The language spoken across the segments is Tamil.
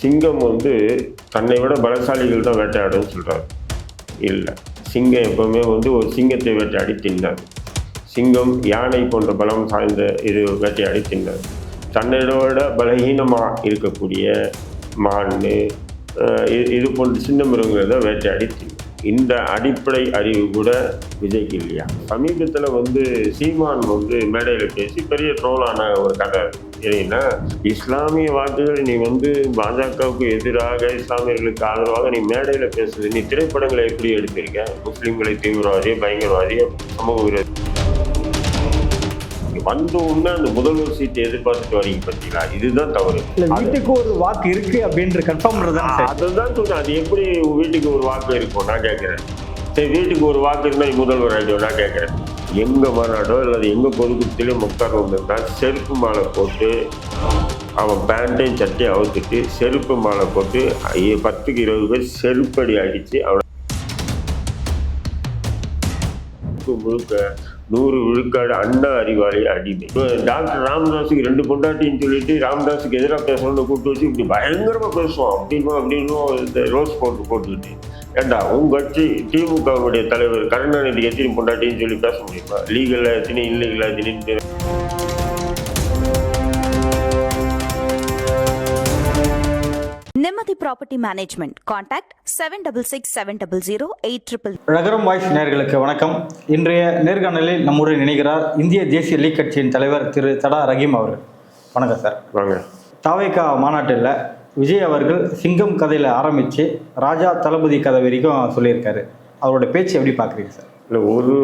சிங்கம் வந்து தன்னை விட பலசாலிகள் தான் வேட்டையாடும்னு சொல்கிறார் இல்லை. சிங்கம் எப்பவுமே வந்து ஒரு சிங்கத்தை வேட்டையாடி தின்னாது சிங்கம் யானை போன்ற பலம் சார்ந்த இது வேட்டையாடி தின்னாது தன்னோட பலகீனமாக இருக்கக்கூடிய மான் இது இது போன்ற சின்ன மிருகங்களை தான் வேட்டையாடி தின்னும் இந்த அடிப்படை அறிவு கூட விஜய்க்கு இல்லையா? சமீபத்தில் வந்து சீமான் வந்து மேடையில் பேசி பெரிய ட்ரோலான ஒரு கதை ஏன்னா இஸ்லாமிய வாக்குகள் நீ வந்து பாஜகவுக்கு எதிராக இஸ்லாமியர்களுக்கு ஆதரவாக நீ மேடையில் பேசுது நீ திரைப்படங்களை எப்படி எடுத்திருக்க? முஸ்லீம்களை தீவிரவாதி பயங்கரவாதி சமூக விரோதி? வந்த உடனே அந்த முதல்வர் சீட்டை எதிர்பார்த்துட்டு வரீங்க பார்த்தீங்களா? இதுதான் தவறு. வீட்டுக்கு ஒரு வாக்கு இருக்கு அப்படின்ற கன்ஃபார்ம் சார் அதுதான் சொல்றேன். அது எப்படி வீட்டுக்கு ஒரு வாக்கு இருக்கும்? நான் கேட்குறேன். சரி வீட்டுக்கு ஒரு வாக்கு இருந்தால் முதல்வர் ஆகிடும் நான் கேட்குறேன். எங்க மாநாடோ அல்லது எங்க பொதுக்கூட்டத்திலும் உட்கார வந்திருந்தால் செருப்பு மாலை போட்டு அவன் பேண்ட்டையும் சட்டையும் அவுத்துட்டு செருப்பு மாலை போட்டு பத்துக்கு இருபது பேர் செருப்படி அடித்து அவனை முழுக்க நூறு விழுக்காடு அண்ணா அறிவாளி அடிமை. இப்போ டாக்டர் ராமதாஸுக்கு ரெண்டு பொண்டாட்டின்னு சொல்லிட்டு ராமதாஸுக்கு எதிராக பேசணும்னு கூப்பிட்டு வச்சு இப்படி பயங்கரமாக பேசுவோம் அப்படின்னு அப்படின்னு இந்த ரோஸ் போட்டு போட்டுக்கிட்டு. ஏண்டா உங்க கட்சி திமுகவுடைய தலைவர் கருணாநிதி எத்தனை பொண்டாட்டின்னு சொல்லி பேச முடியுமா? லீகலாக எத்தனை இல்லீகலாக எத்தனை நிம்மதி property management contact seven double six seven double zero eight triple ரகரம் voice நேயர்களுக்கு வணக்கம். இன்றைய நேர்காணலில் நம்முடன் இணைகிறார் இந்திய தேசிய லீக் கட்சியின் தலைவர் திரு தடா ரஹீம் அவர்கள். வணக்கம் சார். வாங்க. தாவேக்கா மாநாட்டில் விஜய் அவர்கள் சிங்கம் கதையில் ஆரம்பித்து ராஜா தளபதி கதை வரைக்கும் சொல்லியிருக்காரு. அவரோட பேச்சு எப்படி பார்க்குறீங்க சார்? இல்லை ஒரு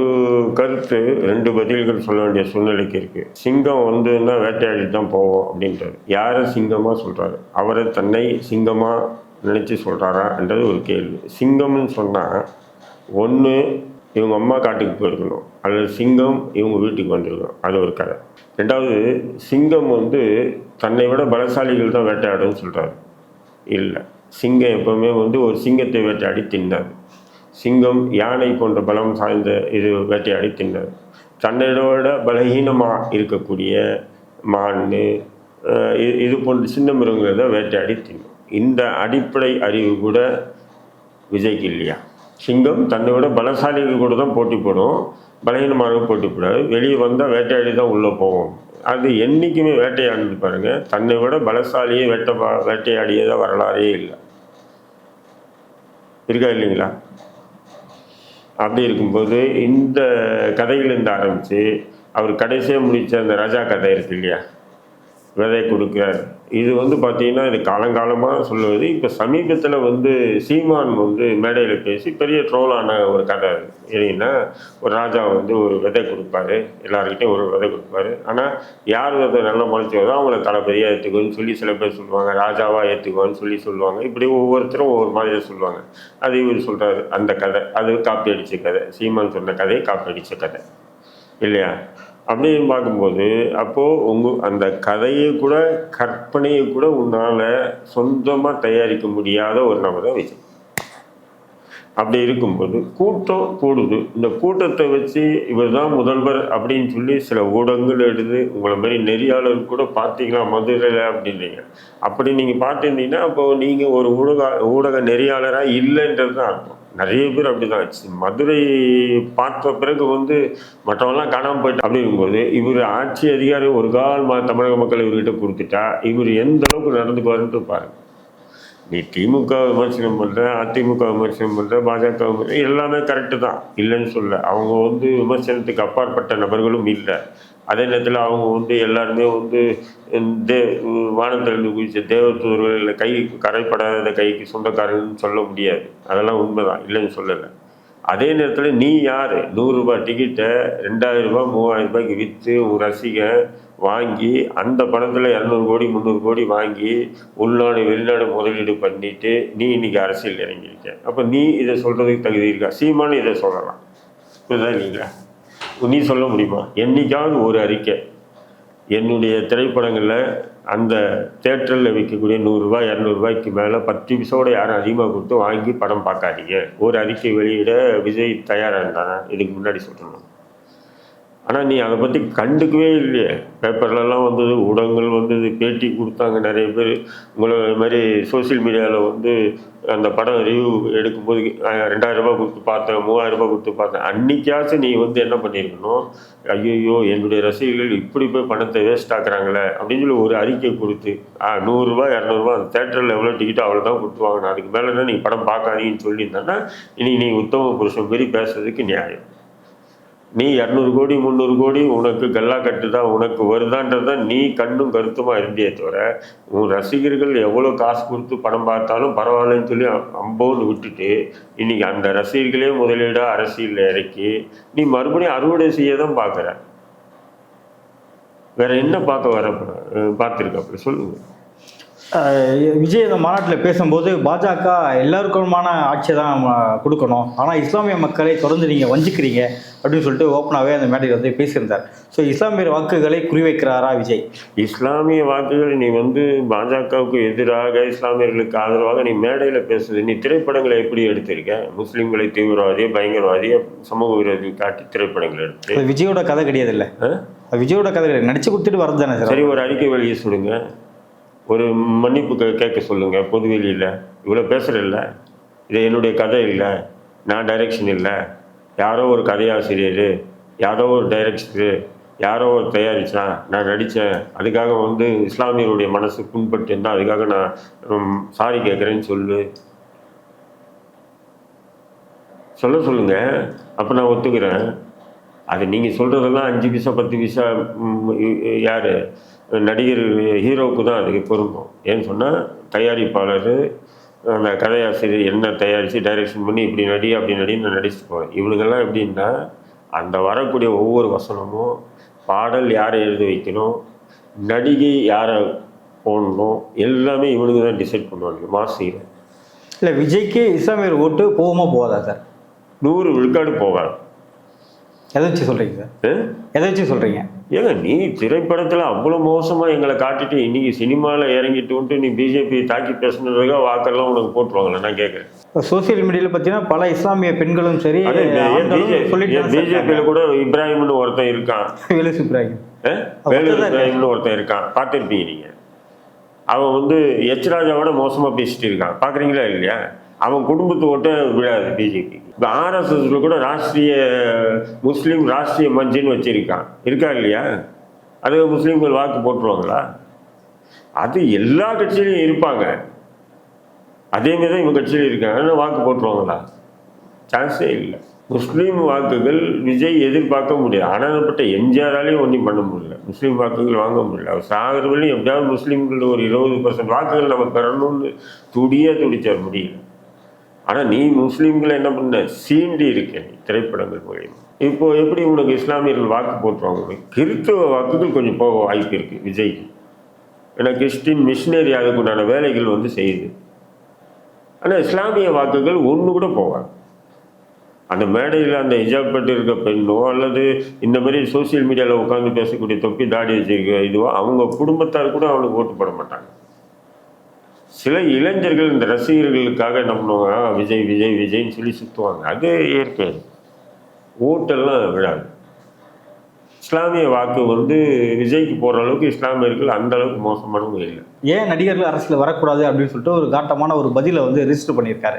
கருத்து ரெண்டு பதில்கள் சொல்ல வேண்டிய சூழ்நிலைக்கு இருக்குது சிங்கம் வந்துன்னா வேட்டையாடி தான் போவோம் அப்படின்றாரு. யாரை சிங்கமாக சொல்கிறாரு அவரை தன்னை சிங்கமாக நினச்சி சொல்கிறாரான்றது ஒரு கேள்வி. சிங்கம்னு சொன்னால் ஒன்று இவங்க அம்மா காட்டுக்கு போயிருக்கணும். அல்லது சிங்கம் இவங்க வீட்டுக்கு வந்திருக்கணும். அது ஒரு கதை. ரெண்டாவது சிங்கம் வந்து தன்னை விட பலசாலிகள் தான் வேட்டையாடுன்னு சொல்கிறாரு இல்லை. சிங்கம் எப்போவுமே வந்து ஒரு சிங்கத்தை வேட்டையாடி தின்னாது சிங்கம் யானை போன்ற பலம் சார்ந்த இது வேட்டையாடி தின்னாது தன்னோட பலகீனமாக இருக்கக்கூடிய மான் இது இது போன்ற சின்ன மிருகங்களை தான் வேட்டையாடி தின்னும் இந்த அடிப்படை அறிவு கூட விஜய்க்கு இல்லையா? சிங்கம் தன்னை விட பலசாலிகள் கூட தான் போட்டி போடும். பலகீனமாக போட்டி போடாது வெளியே வந்தால் வேட்டையாடி தான் உள்ளே போவோம். அது என்றைக்குமே வேட்டையாடுது பாருங்கள் தன்னை விட பலசாலியே வேட்டை வேட்டையாடியதாக வரலாறே இல்லை. இருக்கா இல்லைங்களா? அப்படி இருக்கும்போது இந்த கதையிலேருந்து ஆரம்பித்து அவர் கடைசியாக முடித்த அந்த ராஜா கதை இருக்கு இல்லையா? விதை கொடுக்குறார். இது வந்து பார்த்தீங்கன்னா இது காலங்காலமாக சொல்லுவது இப்போ சமீபத்தில் வந்து சீமான் வந்து மேடையில் பேசி பெரிய ட்ரோலான ஒரு கதை. அது. ஒரு ராஜா வந்து ஒரு விதை கொடுப்பாரு. எல்லாருக்கிட்டையும் ஒரு விதை கொடுப்பாரு. ஆனால் யார் விதை நல்லா முளைச்சி வருதோ அவங்கள தளபதியாக ஏற்றுக்கோன்னு சொல்லி சில பேர் சொல்லுவாங்க. ராஜாவாக ஏற்றுக்கோன்னு சொல்லி சொல்லுவாங்க. இப்படி ஒவ்வொருத்தரும் ஒவ்வொரு மாதிரியாக சொல்லுவாங்க. அது இவர் சொல்கிறாரு அந்த கதை. அது காப்பி அடித்த கதை. சீமான் சொன்ன கதையை காப்பி அடித்த கதை. இல்லையா? அப்படின்னு பார்க்கும்போது அப்போது உங்கள் அந்த கதையை கூட கற்பனையை கூட உன்னால் சொந்தமாக தயாரிக்க முடியாத ஒரு நபர் தான் விஜய் அப்படி இருக்கும்போது கூட்டம் கூடுது. இந்த கூட்டத்தை வச்சு இவர் தான் முதல்வர் அப்படின்னு சொல்லி சில ஊடகங்கள் எடுத்து உங்களை மாதிரி நெறியாளர் கூட பார்த்தீங்களா மதுரையில் அப்படின்றீங்க. அப்படி நீங்கள் பார்த்துருந்தீங்கன்னா அப்போது நீங்கள் ஒரு ஊடக ஊடக நெறியாளராக இல்லைன்றது தான் அர்த்தம். நிறைய பேர் அப்படிதான் ஆச்சு மதுரை பார்த்த பிறகு வந்து மற்றவங்களாம் காணாமல் போயிட்டு அப்படிங்கும்போது இவர் ஆட்சி அதிகாரி ஒரு கால் மா தமிழக மக்கள் இவர்கிட்ட கொடுத்துட்டா இவர் எந்த அளவுக்கு நடந்துக்குவாருன்ட்டு பாருங்க. நீ திமுக விமர்சனம் பண்ணுற அதிமுக விமர்சனம் பண்ணுற பாஜக விமர்சனம் எல்லாமே கரெக்டு தான். இல்லைன்னு சொல்ல. அவங்க வந்து விமர்சனத்துக்கு அப்பாற்பட்ட நபர்களும் இல்லை. அதே நேரத்தில் அவங்க வந்து எல்லாருமே வந்து தே வானத்திலிருந்து குதித்த தேவத்தூர்கள் இல்லை கை கரைப்படாத கைக்கு சொந்தக்காரன்னு சொல்ல முடியாது. அதெல்லாம் உண்மைதான். இல்லைன்னு சொல்லலை. அதே நேரத்தில் நீ யார்? நூறுரூபா டிக்கெட்டை ரெண்டாயிரரூபா ரூபாய் மூவாயிரம் ரூபாய்க்கு விற்று உன் ரசிகன் வாங்கி அந்த பணத்தில் இரநூறு கோடி முந்நூறு கோடி வாங்கி உள்நாடு வெளிநாடு முதலீடு பண்ணிவிட்டு நீ இன்றைக்கி அரசியல் இறங்கியிருக்க. அப்போ நீ இதை சொல்கிறதுக்கு தகுதி இருக்கா? சீமானு இதை சொல்லலாம். புரியுதா இல்லைங்களா? நீ சொல்ல முடியுமா? என்றைக்காவது ஒரு அறிக்கை. என்னுடைய திரைப்படங்களில் அந்த தேட்டரில் விற்கக்கூடிய நூறுரூவா இரநூறுபாய்க்கு மேலே பத்து எபிசோட யாரும் அதிகமாக கொடுத்து வாங்கி படம் பார்க்காதீங்க. ஒரு அறிக்கை வெளியிட விஜய் தயாராக இருந்தானா இதுக்கு முன்னாடி சொல்லணும் ஆனால் நீ அதை பற்றி கண்டுக்கவே இல்லையே. பேப்பர்லலாம் வந்தது ஊடகங்கள் வந்தது பேட்டி கொடுத்தாங்க நிறைய பேர். உங்களை இது மாதிரி சோஷியல் மீடியாவில் வந்து அந்த படம் ரிவ்யூ எடுக்கும்போது ரெண்டாயிரம் ரூபாய் கொடுத்து பார்த்தேன் மூவாயிரம் ரூபாய் கொடுத்து பார்த்தேன். அன்னைக்காச்சும் நீ வந்து என்ன பண்ணியிருக்கணும்? ஐயோ என்னுடைய ரசிகர்கள் இப்படி போய் பணத்தை வேஸ்ட் ஆக்குறாங்களே அப்படின்னு சொல்லி ஒரு அறிக்கை கொடுத்து ஆ நூறுரூவா இரநூறுவா அந்த தேட்டரில் எவ்வளோ டிக்கெட் அவ்வளோ தான் கொடுத்து வாங்கணும் அதுக்கு மேலே தான் நீ படம் பார்க்காதீங்கன்னு சொல்லியிருந்தேன்னா இனி நீ உத்தம புருஷன் மாரி பேசுறதுக்கு நியாயம். நீ இரநூறு கோடி முந்நூறு கோடி உனக்கு கல்லா தான் உனக்கு வருதான்றதை நீ கண்ணும் கருத்துமாக இருந்தே தவிர உன் ரசிகர்கள் எவ்வளோ காசு கொடுத்து படம் பார்த்தாலும் பரவாயில்லன்னு சொல்லி அம்போன்னு விட்டுட்டு இன்னைக்கு அந்த ரசிகர்களே முதலீடாக அரசியலில் இறக்கி நீ மறுபடியும் அறுவடை செய்ய தான் பார்க்குற. வேற என்ன பார்க்க வர பார்த்துருக்க அப்படி சொல்லுங்கள் விஜய் இந்த மாநாட்டில் பேசும்போது பாஜக எல்லாருக்குமான ஆட்சியை தான் கொடுக்கணும். ஆனால் இஸ்லாமிய மக்களை தொடர்ந்து நீங்கள் வஞ்சிக்கிறீங்க அப்படின்னு சொல்லிட்டு ஓப்பனாகவே அந்த மேடையில் வந்து பேசியிருந்தார். ஸோ இஸ்லாமிய வாக்குகளை குறிவைக்கிறாரா விஜய்? இஸ்லாமிய வாக்குகள் நீ வந்து பாஜகவுக்கு எதிராக இஸ்லாமியர்களுக்கு ஆதரவாக நீ மேடையில் பேசுது நீ திரைப்படங்களை எப்படி எடுத்திருக்க? முஸ்லீம்களை தீவிரவாதியை பயங்கரவாதியை சமூக விரோதி காட்டி திரைப்படங்கள் எடுத்து. விஜயோட கதை கிடையாது இல்லை? விஜயோட கதை கிடையாது. நடிச்சு கொடுத்துட்டு வரது தானே சார்? சரி ஒரு அறிக்கை வெளியே சொல்லுங்க. ஒரு மன்னிப்பு கே- கேட்க சொல்லுங்கள் பொதுவெளியில் இவ்வளோ பேசுகிறல்ல இது என்னுடைய கதை இல்லை. நான் டைரக்ஷன் இல்லை. யாரோ ஒரு கதையாசிரியர் யாரோ ஒரு டைரக்டரு யாரோ ஒரு தயாரிச்சா நான் நடித்தேன் அதுக்காக வந்து இஸ்லாமியருடைய மனசு புண்பட்டு இருந்தால் அதுக்காக நான் சாரி கேட்குறேன்னு சொல்லு. சொல்ல சொல்லுங்கள் அப்போ நான் ஒத்துக்கிறேன். அது நீங்கள் சொல்கிறதெல்லாம் அஞ்சு பைசா பத்து பைசா யார்? நடிகர் ஹீரோவுக்கு தான் அதுக்கு பொருந்தும். ஏன்னு சொன்னால் தயாரிப்பாளர் அந்த கதையாசிரியர் என்ன தயாரித்து டைரக்ஷன் பண்ணி இப்படி நடி அப்படி நடின்னு நான் நடிச்சுட்டு போவேன். இவனுங்கெல்லாம் எப்படின்னா அந்த வரக்கூடிய ஒவ்வொரு வசனமும் பாடல் யாரை எழுத வைக்கணும் நடிகை யாரை போடணும் எல்லாமே இவனுங்க தான் டிசைட் பண்ணுவாங்க மாசியில் இல்லை விஜய்க்கு இஸ்லாமியர் ஓட்டு போகுமா போகாதா சார்? நூறு விழுக்காடு போவார் எதை வச்சு சொல்கிறீங்க சார்? எதை வச்சு சொல்கிறீங்க ஏங்க நீ திரைப்படத்தில் அவ்வளோ மோசமாக எங்களை காட்டிட்டு இன்னைக்கு சினிமாவில் இறங்கிட்டு வந்துட்டு நீ பிஜேபி தாக்கி பேசுனதுக்காக வாக்கெல்லாம் உனக்கு போட்டுருவாங்களே? நான் கேட்குறேன். சோசியல் மீடியாவில் பார்த்தீங்கன்னா பல இஸ்லாமிய பெண்களும் சரி பிஜேபியில் கூட இப்ராஹிம்னு ஒருத்தன் இருக்கான். வேலு சுப்ராங்க ஆ? வேலூர் இப்ராஹிம்னு ஒருத்தன் இருக்கான். பார்த்துருப்பீங்க நீங்கள் அவன் வந்து எச் ராஜாவோட மோசமாக பேசிட்டு இருக்கான். பார்க்குறீங்களா இல்லையா? அவன் குடும்பத்தை ஓட்ட விழாது பிஜேபி இப்போ ஆர்எஸ்எஸ்ல கூட ராஷ்ட்ரிய முஸ்லீம் ராஷ்ட்ரிய மஞ்சுன்னு வச்சிருக்கான். இருக்கா இல்லையா? அது முஸ்லீம்கள் வாக்கு போட்டுருவாங்களா? அது எல்லா கட்சியிலையும் இருப்பாங்க. அதே மாதிரி தான் இவங்க கட்சியில் இருக்காங்க. ஆனால் வாக்கு போட்டுருவாங்களா? சான்ஸே இல்லை. முஸ்லீம் வாக்குகள் விஜய் எதிர்பார்க்க முடியாது. ஆனால்பட்ட எம்ஜிஆராலையும் ஒன்றும் பண்ண முடியல. முஸ்லீம் வாக்குகள் வாங்க முடியல. அவர் சாகிறவரையும் எப்படியாவது முஸ்லீம்கள் ஒரு இருபது பர்சன்ட் வாக்குகள் நம்ம பெறணும்னு துடியே துடிச்சார் முடியல. ஆனால் நீ முஸ்லீம்களை என்ன பண்ண? சீண்டி இருக்க. திரைப்படங்கள் மூலியமா. இப்போ எப்படி உனக்கு இஸ்லாமியர்கள் வாக்கு போட்டுருவாங்க? கிறித்துவ வாக்குகள் கொஞ்சம் போக வாய்ப்பு இருக்குது விஜய். ஏன்னா கிறிஸ்டின் மிஷினரி அதுக்குண்டான வேலைகள் வந்து செய்யுது. ஆனால் இஸ்லாமிய வாக்குகள் ஒன்று கூட போவாங்க அந்த மேடையில் அந்த ஹிஜாப் இருக்க பெண்ணோ அல்லது இந்த மாதிரி சோஷியல் மீடியாவில் உட்காந்து பேசக்கூடிய தொப்பி தாடி வச்சிருக்க இதுவோ அவங்க குடும்பத்தார் கூட அவனுக்கு ஓட்டு போட மாட்டாங்க. சில இளைஞர்கள் இந்த ரசிகர்களுக்காக என்ன பண்ணுவாங்க? விஜய் விஜய் விஜய்ன்னு சொல்லி சுற்றுவாங்க அது இயற்கை. ஓட்டெல்லாம் விழாது. இஸ்லாமிய வாக்கு வந்து விஜய்க்கு போகிற அளவுக்கு இஸ்லாமியர்கள் அந்த அளவுக்கு மோசமானவங்க இல்லை. ஏன் நடிகர்கள் அரசியல் வரக்கூடாது அப்படின்னு சொல்லிட்டு ஒரு காட்டமான ஒரு பதிலை வந்து ரிஜிஸ்டர் பண்ணியிருக்காரு.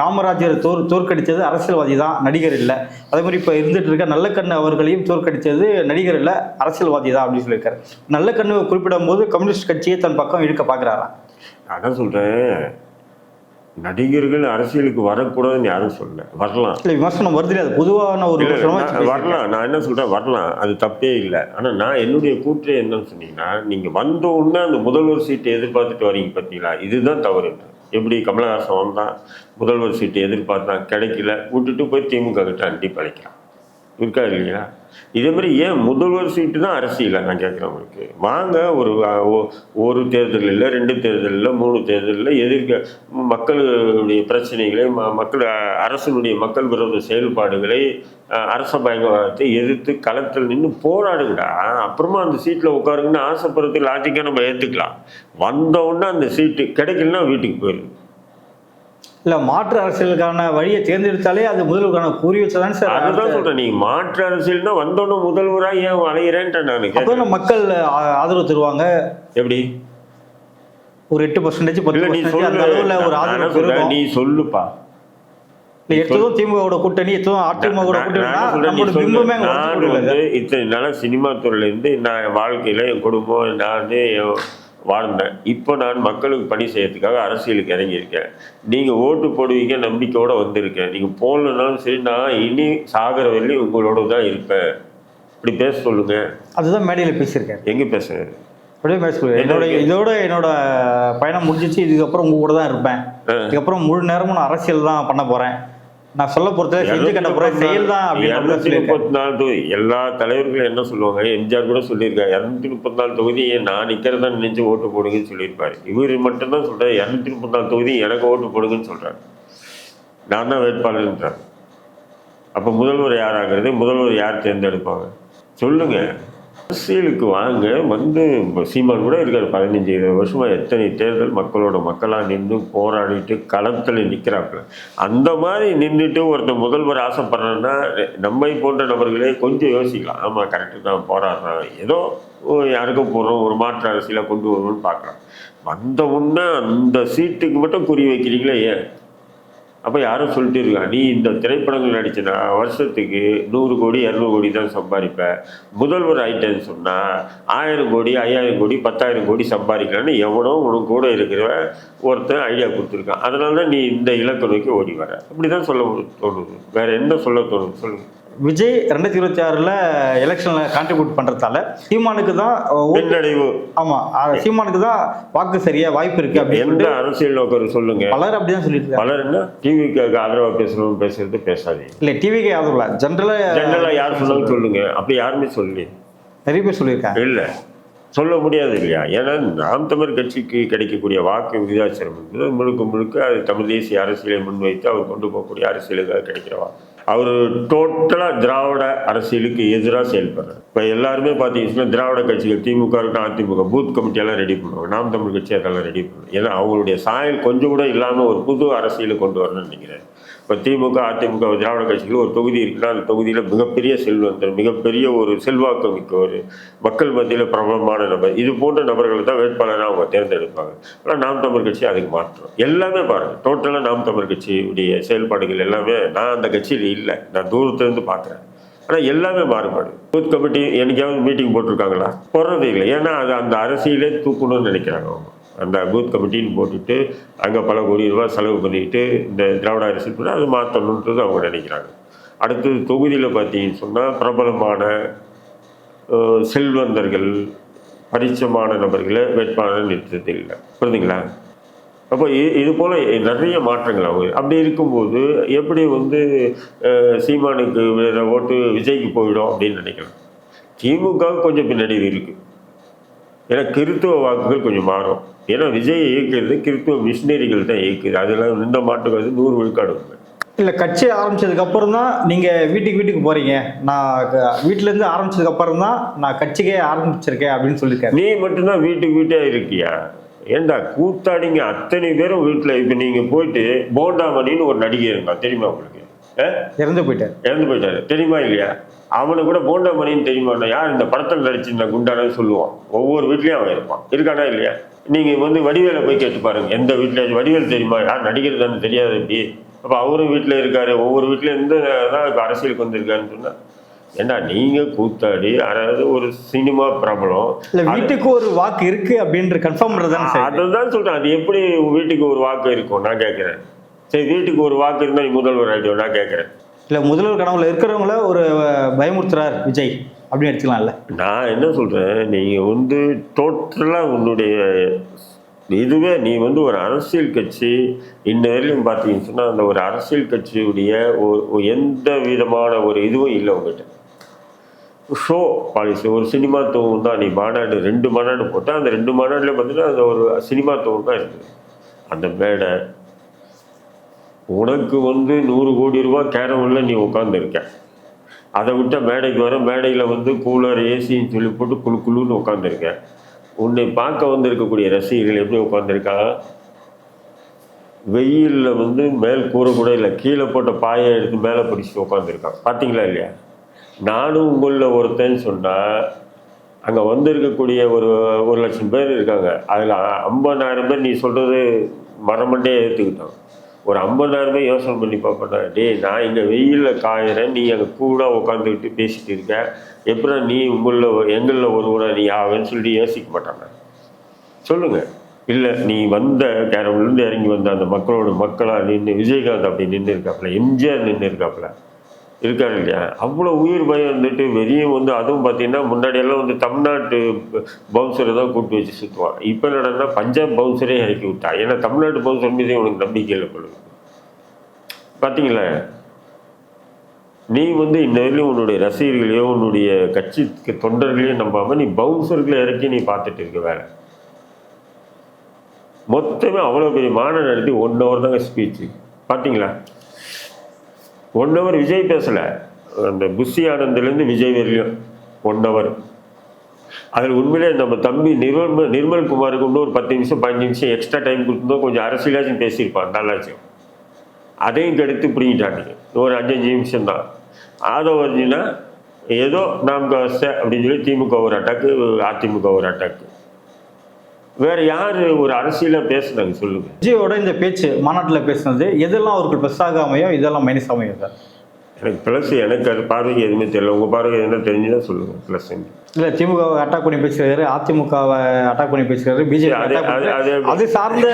காமராஜர் தோர் தோற்கடித்தது அரசியல்வாதி தான் நடிகர் இல்லை. அதே மாதிரி இப்போ இருந்துட்டு இருக்க நல்லக்கண்ணு அவர்களையும் தோற்கடித்தது நடிகர் இல்லை அரசியல்வாதி தான் அப்படின்னு சொல்லியிருக்காரு. நல்லக்கண்ணு குறிப்பிடும் போது கம்யூனிஸ்ட் கட்சியை தன் பக்கம் இழுக்க பார்க்குறாராம் அதான் சொல்கிறேன் நடிகர்கள் அரசியலுக்கு வரக்கூடாதுன்னு யாரும் சொல்லல. வரலாம். இல்லை விமர்சனம் வருது? அது பொதுவான ஒரு. வரலாம். நான் என்ன சொல்றேன்? வரலாம். அது தப்பே இல்லை. ஆனா நான் என்னுடைய கூற்றே என்னன்னு சொன்னீங்கன்னா நீங்க வந்த உடனே அந்த முதல்வர் சீட்டை எதிர்பார்த்துட்டு வரீங்க பார்த்தீங்களா? இதுதான் தவறு எப்படி கமலஹாசன் வந்தான் முதல்வர் சீட்டை எதிர்பார்த்தான் கிடைக்கல விட்டுட்டு போய் திமுக கிட்ட அண்டி பழைக்கிறான். இருக்கா இல்லையா இதே மாதிரி ஏன் முதல்வர் சீட்டு தான் அரசியல நான் கேட்குறேன் உங்களுக்கு? வாங்க ஒரு ஒரு தேர்தல் இல்லை ரெண்டு தேர்தல் இல்லை மூணு தேர்தலில் எதிர்க்க மக்களுடைய பிரச்சனைகளை ம- மக்கள் அரசினுடைய மக்கள் விரோத செயல்பாடுகளை அரச பயங்கரவாதத்தை எதிர்த்து களத்தில் நின்று போராடுங்கடா. அப்புறமா அந்த சீட்டில் உட்காருங்கன்னு ஆசைப்படுறதுக்கு லாஜிக்காக நம்ம ஏற்றுக்கலாம் வந்த அந்த சீட்டு கிடைக்கலன்னா வீட்டுக்கு போயிடும் இல்ல மாற்று அரசியலுக்கான வழியை தேர்ந்தெடுத்தாலே அது முதல்வருக்கான கூறி வச்சதானே சார் அதுதான் சொல்றேன். நீ மாற்று அரசியல்னா வந்தோன்னு முதல்வரா ஏன் அலையிறேன்ட்டு நான் அப்போ. மக்கள் ஆதரவு தருவாங்க? எப்படி? ஒரு எட்டு பர்சன்டேஜ் பத்து நீ சொல்லு. ஒரு ஆதரவு நீ சொல்லுப்பா. எத்ததும் திமுகவோட கூட்டணி எத்ததும். பிம்பமே அங்க நான் வந்து. இத்தனை நாளா சினிமா துறையில இருந்து நான் வாழ்க்கையில என் குடும்பம் நான் என் வாழ்ந்தேன் இப்போ நான் மக்களுக்கு பணி செய்யறதுக்காக அரசியலுக்கு இறங்கியிருக்கேன். நீங்க ஓட்டு போடுவீங்க நம்பிக்கையோட வந்திருக்கேன். நீங்க போடலனாலும் சரி நான் இனி சாகர வரையிலும் உங்களோட தான் இருப்பேன். இப்படி பேச சொல்லுங்க. அதுதான் மேடையில பேசியிருக்காரு எங்க பேசுறது? அப்படியே பேச. என்னோட இதோட என்னோட பயணம் முடிஞ்சிச்சு. இதுக்கப்புறம் உங்க கூட தான் இருப்பேன். இதுக்கப்புறம் முழு நேரமும் நான் அரசியல் தான் பண்ண போறேன். நான் சொல்ல போறதுல செஞ்சு கட்ட போறேன் செயல் தான் இருநூத்தி முப்பத்தி நாலு தொகுதி எல்லா தலைவர்களும் என்ன சொல்லுவாங்க? எம்ஜிஆர் கூட சொல்லியிருக்காரு. இரநூத்தி முப்பத்தி நாலு தொகுதி நான் நிக்கிறதா நினைச்சு ஓட்டு போடுங்கன்னு சொல்லியிருப்பாரு. இவர் மட்டும்தான் சொல்றாரு. இரநூத்தி முப்பத்தி நாலு தொகுதி எனக்கு ஓட்டு போடுங்கன்னு சொல்றாரு. நான் தான் வேட்பாளர்ன்றார். அப்ப முதல்வர் யாராகிறது முதல்வர் யார் தேர்ந்தெடுப்பாங்க? சொல்லுங்க. அரசியலுக்கு வாங்க வந்து சீமான் கூட இருக்கார். பதினஞ்சு இருபது வருஷமாக எத்தனை தேர்தல் மக்களோட மக்களாக நின்று போராடிட்டு களத்தில் நிற்கிறாப்புல அந்த மாதிரி நின்றுட்டு ஒருத்தன் முதல்வர் ஆசைப்படுறேன்னா நம்மை போன்ற நபர்களே கொஞ்சம் யோசிக்கலாம். ஆமாம் கரெக்டு தான் போராடுறான் ஏதோ ஓ, யாருக்கும் போகிறோம் ஒரு மாற்று அரசியலாக கொண்டு வருவோம்னு பார்க்கலாம். வந்த உடனே அந்த சீட்டுக்கு மட்டும் குறி வைக்கிறீங்களே ஏன்? அப்போ யாரும் சொல்லிட்டு இருக்கா நீ இந்த திரைப்படங்கள் நடிச்சனா வருஷத்துக்கு நூறு கோடி இரநூறு கோடி தான் சம்பாதிப்ப. முதல்வர் ஆயிட்டேன்னு சொன்னால் ஆயிரம் கோடி ஐயாயிரம் கோடி பத்தாயிரம் கோடி சம்பாதிக்கலான்னு எவனோ உனக்கு கூட இருக்கிற ஒருத்தன் ஐடியா கொடுத்துருக்கான். அதனால தான் நீ இந்த இலக்கு நோக்கி ஓடி வர. அப்படி தான் சொல்ல தோணுது. வேறு என்ன சொல்ல தோணுது? சொல்லுங்கள் விஜய் ரெண்டாயிரத்தி இருபத்தி ஆறுல எலெக்ஷன்ல கான்ட்ரிபியூட் பண்றதால சீமானுக்கு தான் பின்னடைவு. ஆமா அஹ் சீமானுக்கு தான் வாக்கு சரியா வாய்ப்பு இருக்கு அப்படின்னு அரசியல் நோக்கர் சொல்லுங்க. பலர் அப்படிதான் சொல்லிட்டு பலர் என்ன? டிவிக்கு ஆதரவா பேசுறவங்க பேசுறது பேசாதீங்க. இல்ல டிவிக்கு ஆதரவுல ஜென்ரலா ஜெனரலா யார் சொன்னாலும் சொல்லுங்க. அப்படி யாருமே சொல்லி. நிறைய பேர் சொல்லியிருக்காங்க. இல்லை. சொல்ல முடியாது இல்லையா? ஏன்னா நாம் தமிழ் கட்சிக்கு கிடைக்கக்கூடிய வாக்கு விகிதாச்சாரம் என்பது முழுக்க முழுக்க அது தமிழ் தேசிய அரசியலை முன்வைத்து அவர் கொண்டு போகக்கூடிய அரசியலுக்காக கிடைக்கிற வாக்கு. அவர் டோட்டலாக திராவிட அரசியலுக்கு எதிராக செயல்படுறார். இப்போ எல்லாருமே பார்த்தீங்கன்னா திராவிட கட்சிகள் திமுக இருக்கட்டும் அதிமுக பூத் கமிட்டியெல்லாம் ரெடி பண்ணுவாங்க. நாம் தமிழ் கட்சி அதெல்லாம் ரெடி பண்ணுவோம் ஏன்னா அவங்களுடைய சாயல் கொஞ்சம் கூட இல்லாமல் ஒரு புது அரசியலை கொண்டு வரணும்னு நினைக்கிறேன். இப்போ திமுக அதிமுக திராவிட கட்சிகள் ஒரு தொகுதி இருக்குன்னா அந்த தொகுதியில் மிகப்பெரிய செல்வந்தர் மிகப்பெரிய ஒரு செல்வாக்கு மிக்க ஒரு மக்கள் மத்தியில் பிரபலமான நபர். இது போன்ற நபர்களை தான் வேட்பாளராக அவங்க தேர்ந்தெடுப்பாங்க. ஆனால் நாம் தமிழ் கட்சி அதுக்கு மாற்றம். எல்லாமே பாருங்கள் டோட்டலாக நாம் தமிழ் கட்சியுடைய செயல்பாடுகள் எல்லாமே நான் அந்த கட்சியில் இல்லை. நான் தூரத்துலேருந்து பார்க்குறேன். ஆனால் எல்லாமே மாறுபாடு. பூத் கமிட்டி என்னைக்காவது மீட்டிங் போட்டிருக்காங்களா? போடுறது இல்லை. ஏன்னா அது அந்த அரசியலே தூக்கணும்னு நினைக்கிறாங்க அவங்க. அந்த பூத் கமிட்டின்னு போட்டுட்டு அங்கே பல கோடி ரூபாய் செலவு பண்ணிட்டு இந்த திராவிட அரசு பண்ணி அதை மாற்றணுன்றது அவங்க நினைக்கிறாங்க. அடுத்தது தொகுதியில் பார்த்தீங்கன்னு சொன்னால் பிரபலமான செல்வந்தர்கள் பரிச்சமான நபர்களை வேட்பாளர் நிறுத்தது இல்லை. புரியுதுங்களா அப்போ இது போல் நிறைய மாற்றங்கள் ஆகுது அப்படி இருக்கும்போது எப்படி வந்து சீமானுக்கு ஓட்டு விஜய்க்கு போயிடும் அப்படின்னு நினைக்கலாம். திமுக கொஞ்சம் பின்னாடி இருக்குது ஏன்னா கிறித்துவ வாக்குகள் கொஞ்சம் மாறும். ஏன்னா விஜய் இயக்கிறது கிறித்துவ மிஷினரிகள் தான் இயக்குது. அதெல்லாம் இந்த மாட்டுக்கு வந்து நூறு விழுக்காடு உண்மை இல்ல கட்சி ஆரம்பிச்சதுக்கு அப்புறம் தான் நீங்க வீட்டுக்கு வீட்டுக்கு போறீங்க. நான் இருந்து ஆரம்பிச்சதுக்கு அப்புறம் தான் நான் கட்சிக்கே ஆரம்பிச்சிருக்கேன் அப்படின்னு சொல்லியிருக்காரு. நீ மட்டும்தான் வீட்டுக்கு வீட்டே இருக்கியா? ஏண்டா கூத்தாடிங்க அத்தனை பேரும் வீட்டில் இப்போ நீங்கள் போயிட்டு போண்டாமணின்னு ஒரு நடிகை இருந்தான். தெரியுமா உங்களுக்கு? இறந்து போயிட்டாரு. இறந்து போயிட்டாரு. தெரியுமா இல்லையா? அவனை கூட போண்டாமணின்னு தெரியுமா யார் இந்த படத்தில் நடிச்சிருந்த குண்டானு சொல்லுவான். ஒவ்வொரு வீட்லேயும் அவன் இருப்பான். இருக்கானா இல்லையா? நீங்கள் வந்து வடிவேலை போய் கேட்டு பாருங்க. எந்த வீட்டில் வடிவேல் தெரியுமா? யார் நடிகர் தானே தெரியாது எப்படி அப்போ அவரும் வீட்டில் இருக்காரு. ஒவ்வொரு வீட்டில் இருந்து தான் இப்போ அரசியலுக்கு வந்திருக்காருன்னு சொன்னா ஏண்டா நீங்கள் கூத்தாடி? அதாவது ஒரு சினிமா பிரபலம். இல்ல வீட்டுக்கு ஒரு வாக்கு இருக்கு அப்படின்ற கன்ஃபார்ம் அதுதான் சொல்றேன். அது எப்படி வீட்டுக்கு ஒரு வாக்கு இருக்கும்? நான் கேட்கிறேன் சரி வீட்டுக்கு ஒரு வாக்கு இருந்தா நீ முதல்வர் ஆயிடும் நான் கேட்கிறேன் இல்ல முதல்வர் கனவுல இருக்கிறவங்கள ஒரு பயமுறுத்துறார் விஜய். அப்படின்னு எடுத்துக்கலாம்ல. நான் என்ன சொல்கிறேன் நீங்கள் வந்து டோட்டலாக உன்னுடைய இதுவே நீ வந்து ஒரு அரசியல் கட்சி இன்ன வரையிலும் பார்த்தீங்கன்னு சொன்னால் அந்த ஒரு அரசியல் கட்சியுடைய எந்த விதமான ஒரு இதுவும் இல்லை உங்ககிட்ட. ஷோ பாலிசி ஒரு சினிமா தோவும் தான் நீ மாநாடு ரெண்டு மாநாடு போட்டால் அந்த ரெண்டு மாநாடுல பார்த்தீங்கன்னா அந்த ஒரு சினிமா தோவும் தான் இருக்குது. அந்த மேடை உனக்கு வந்து நூறு கோடி ரூபா கேரவனில் நீ உட்காந்துருக்க அதை விட்டால் மேடைக்கு வர மேடையில் வந்து கூலர் ஏசின்னு சொல்லி போட்டு குழு குழுன்னு உட்காந்துருக்கேன் உன்னை பார்க்க வந்திருக்கக்கூடிய ரசிகர்கள் எப்படி உட்காந்துருக்கா வெயிலில் வந்து மேல் கூற கூட இல்லை. கீழே போட்ட பாயை எடுத்து மேலே பிடிச்சிட்டு உட்காந்துருக்கான் பார்த்தீங்களா இல்லையா? நானும் உங்களில் ஒருத்தன்னு சொன்னால் அங்கே வந்திருக்கக்கூடிய ஒரு ஒரு லட்சம் பேர் இருக்காங்க. அதில் ஐம்பதாயிரம் பேர் நீ சொல்கிறது மரமண்டே ஏற்றுக்கிட்டோம் ஒரு ஐம்பதாயிரம் பேர் யோசனை பண்ணி பார்ப்பேன் டேய் நான் இங்கே வெயிலில் காயிறேன். நீ அங்கே கூட உட்காந்துக்கிட்டு பேசிகிட்டு இருக்க. எப்படா நீ உங்களில் எங்களில் ஒருவனா நீ ஆவேன்னு சொல்லிட்டு யோசிக்க மாட்டாங்க. சொல்லுங்கள் இல்லை நீ வந்த கேரம்லேருந்து இறங்கி வந்த அந்த மக்களோட மக்களாக நின்று விஜயகாந்த் அப்படி நின்று இருக்காப்புல எம்ஜிஆர் நின்று இருக்காப்புல இருக்காரு இல்லையா? அவ்வளோ உயிர் பயம் வந்துட்டு வெளியும் வந்து அதுவும் பார்த்தீங்கன்னா முன்னாடியெல்லாம் வந்து தமிழ்நாட்டு பவுன்சரை தான் கூப்பிட்டு வச்சு சுற்றுவாங்க இப்போ என்னடா பஞ்சாப் பவுன்சரே இறக்கி விட்டா. ஏன்னா தமிழ்நாட்டு பவுன்சர் மீது உனக்கு நம்பிக்கை இல்லை பார்த்தீங்களா நீ வந்து இன்ன உன்னுடைய ரசிகர்களையோ உன்னுடைய கட்சி தொண்டர்களையோ நம்பாமல் நீ பவுன்சர்களை இறக்கி நீ பார்த்துட்டு இருக்க வேற. மொத்தமே அவ்வளோ பெரிய மாநாடு நடத்தி ஒன் ஹவர் தாங்க ஸ்பீச்சு பார்த்தீங்களா ஒன் ஹவர் விஜய் பேசலை. அந்த புஷி ஆனந்த்லேருந்து விஜய் வரையும் ஒன் ஹவர் அதில் உண்மையிலே நம்ம தம்பி நிர்மல் நிர்மல் குமாருக்கு இன்னும் ஒரு பத்து நிமிஷம் பதினஞ்சு நிமிஷம் எக்ஸ்ட்ரா டைம் கொடுத்துருந்தோம் கொஞ்சம் அரசியலாச்சும் பேசியிருப்பான் நல்லாச்சும் அதையும் கெடுத்து பிடிங்கிட்டாங்க. ஒரு அஞ்சஞ்சு நிமிஷம் தான். அதை வந்துன்னா ஏதோ நாம் அப்படின்னு சொல்லி திமுக ஒரு அட்டாக்கு அதிமுக ஒரு அட்டாக்கு வேற யார் ஒரு அரசியலாக பேசுனாங்க சொல்லுங்க. விஜயோட இந்த பேச்சு மாநாட்டில் பேசுனது எதெல்லாம் அவருக்கு ப்ளஸ் அமையும் இதெல்லாம் மைனஸ் அமையும் சார்? எனக்கு ப்ளஸ் எனக்கு அது பார்வைக்கு எதுவுமே தெரியல. உங்கள் பார்வைக்கு என்ன தெரிஞ்சுதான் சொல்லுங்க. ப்ளஸ் இல்லை திமுகவை அட்டாக் பண்ணி பேசுறாரு அதிமுகவை அட்டாக் பண்ணி பேசுறாரு பிஜேபி அது- சார்ந்த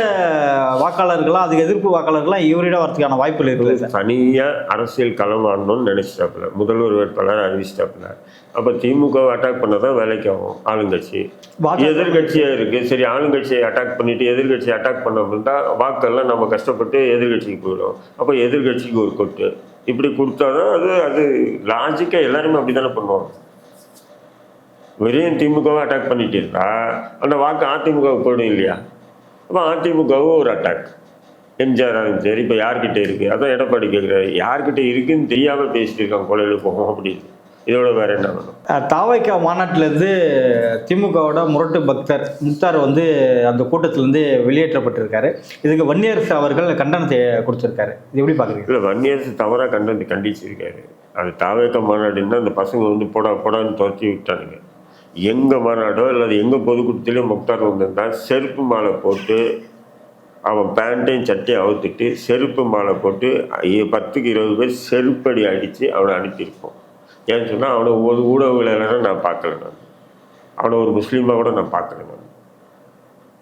வாக்காளர்கள்லாம் அதுக்கு எதிர்ப்பு வாக்காளர்கள்லாம் இவரிடம் வரதுக்கான வாய்ப்புகள் இருக்குது. தனியாக அரசியல் களம் ஆடணும்னு நினச்சிட்டாப்புல. முதல்வர் வேட்பாளர் அறிவிச்சிட்டாப்புல. அப்போ திமுகவை அட்டாக் பண்ண தான் வேலைக்கு ஆகும். ஆளுங்கட்சி. எதிர்கட்சியாக இருக்குது சரி ஆளுங்கட்சியை அட்டாக் பண்ணிட்டு எதிர்கட்சியை அட்டாக் பண்ண இருந்தால் வாக்கெல்லாம் நம்ம கஷ்டப்பட்டு எதிர்கட்சிக்கு போயிடும். அப்போ எதிர்கட்சிக்கு ஒரு கொட்டு. இப்படி கொடுத்தாதான் அது அது லாஜிக்காக எல்லாருமே அப்படி தானே பண்ணுவாங்க. வெறும் திமுகவை அட்டாக் பண்ணிட்டு இருந்தா அந்த வாக்கு அதிமுகவுக்கு போயிடும் இல்லையா? அப்போ அதிமுகவும் ஒரு அட்டாக் எம்ஜிஆர் ஆகும் சரி இப்போ யார்கிட்ட இருக்குது அதான் எடப்பாடி கேட்குறாரு யார்கிட்ட இருக்குதுன்னு தெரியாமல் பேசிட்டு இருக்காங்க கொலையில் போகும் அப்படின்னு. இதோட வேற என்ன வேணும்? தாவைக்கா மாநாட்டிலேருந்து திமுகவோட முரட்டு பக்தர் முக்தார் வந்து அந்த கூட்டத்திலேருந்து வெளியேற்றப்பட்டிருக்காரு. இதுக்கு வன்னியரசு அவர்கள் கண்டனத்தை கொடுத்திருக்காரு. இது எப்படி பார்க்குறீங்க? இல்லை வன்னியரசு தவறாக கண்டந்து கண்டிச்சிருக்காரு. அது தாவேக்க மாநாடுன்னா அந்த பசங்க வந்து போடா போடான்னு துரத்தி விட்டானுங்க. எங்கள் மாநாடோ அல்லது எங்கள் பொதுக்கூட்டத்திலையும் முக்தார் வந்திருந்தா செருப்பு மாலை போட்டு அவன் பேண்ட்டையும் சட்டையும் அவுத்துட்டு செருப்பு மாலை போட்டு பத்துக்கு இருபது பேர் செருப்படி அடித்து அவனை அனுப்பியிருப்போம். ஏன்னு சொன்னால் அவனை ஒரு ஊடகவியலாளரை நான் பார்க்கல நான். அவனை ஒரு முஸ்லீமாக கூட நான் பார்க்கல நான்.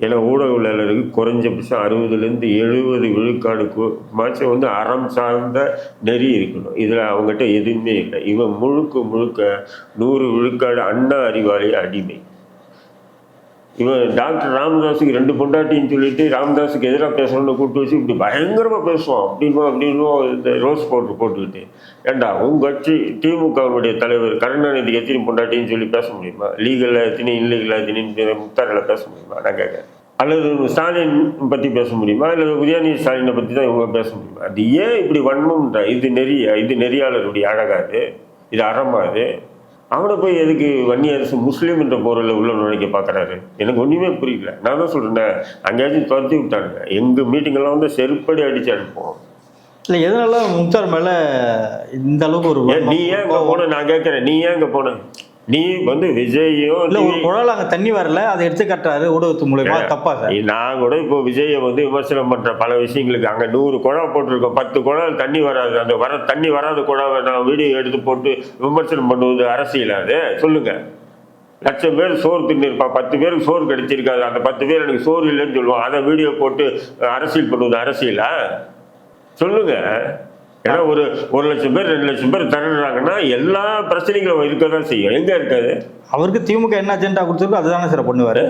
ஏன்னா ஊடகவியலாளருக்கு குறைஞ்சபட்சம் அறுபதுலேருந்து எழுபது விழுக்காடுக்கு மாச்சம் வந்து அறம் சார்ந்த நெறி இருக்கணும். இதில் அவங்ககிட்ட எதுவுமே இல்லை. இவன் முழுக்க முழுக்க நூறு விழுக்காடு அண்ணா அறிவாளி அடிமை. இவன் டாக்டர் ராமதாஸுக்கு ரெண்டு பொண்டாட்டின்னு சொல்லிட்டு ராமதாஸுக்கு எதிராக பேசணும்னு கூப்பிட்டு வச்சு இப்படி பயங்கரமாக பேசுவான். அப்படின்னு அப்படின்னு இந்த ரோஸ் போட்டு போட்டுக்கிட்டு. ஏண்டா உங்க கட்சி திமுகவுடைய தலைவர் கருணாநிதி எத்தனை பொண்டாட்டின்னு சொல்லி பேச முடியுமா? லீகலில் எத்தனை இல்லீகலாக எத்தனை முக்தாரில் பேச முடியுமா? நான் கேட்குறேன். அல்லது ஸ்டாலின் பற்றி பேச முடியுமா? அல்லது உதயநிதி ஸ்டாலினை பற்றி தான் இவங்க பேச முடியுமா? அது ஏன் இப்படி வன்மம்ன்ற இது நெறிய இது நெறியாளருடைய அழகாது இது அறமா அது? அவனை போய் எதுக்கு வன்னி அரசு முஸ்லீம் என்ற பொருளில் உள்ள நுழைக்க பார்க்குறாரு எனக்கு ஒன்றுமே புரியல. நான் தான் சொல்கிறேன் அங்கேயாச்சும் துரத்தி விட்டானுங்க. எங்கள் மீட்டிங்கெல்லாம் வந்து செருப்படி அடித்து அனுப்புவோம். இல்லை எதனால முக்தார் மேலே இந்த அளவுக்கு ஒரு நீ ஏன் அங்கே போன? நான் கேட்குறேன் நீ ஏன் அங்கே போன? நீ வந்து விஜயும் இல்லை ஒரு குழாயில் அங்கே தண்ணி வரல அதை எடுத்து காட்டுறாரு ஊடகத்து மூலயமா தப்பா சார் நான் கூட இப்போ விஜயை வந்து விமர்சனம் பண்ற பல விஷயங்களுக்கு அங்க நூறு குழா போட்டிருக்கோம் பத்து குழாவில் தண்ணி வராது அந்த வர தண்ணி வராத குழாவை நான் வீடியோ எடுத்து போட்டு விமர்சனம் பண்ணுவது அரசியல் அது சொல்லுங்க. லட்சம் பேர் சோறு தின்னுருப்பான் பத்து பேருக்கு சோறு கிடைச்சிருக்காது அந்த பத்து பேர் எனக்கு சோறு இல்லைன்னு சொல்லுவான் அதை வீடியோ போட்டு அரசியல் பண்ணுவது அரசியலா? சொல்லுங்க. ஏன்னா ஒரு ஒரு லட்சம் பேர் ரெண்டு லட்சம் பேர் தருறாங்கன்னா எல்லா பிரச்சனைகளும் இருக்க தான் செய்யும். எங்க இருக்காது அவருக்கு திமுக என்ன அஜெண்டா கொடுத்துருக்கோ அதுதானே சார் பண்ணுவார்.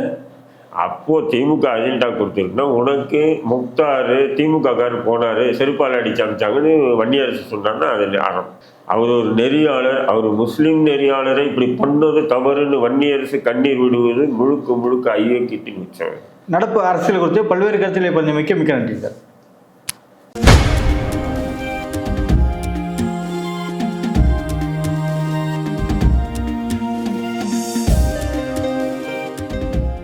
அப்போ திமுக அஜெண்டா கொடுத்துருக்குன்னா உனக்கு முக்தாரு திமுக காரர் போனாரு செருப்பால் அடிச்சு அமிச்சாங்கன்னு வன்னியரசு சொன்னான்னா அது அறம். அவர் ஒரு நெறியாளர் அவர் முஸ்லீம் நெறியாளரை இப்படி பண்ணது தவறுன்னு வன்னியரசு கண்ணீர் விடுவது முழுக்க முழுக்க ஐயோக்கியத்தின் உச்சம் நடப்பு அரசியல் குறித்து பல்வேறு கருத்துக்களை பதிவு மிக்க மிக்க நன்றி சார்.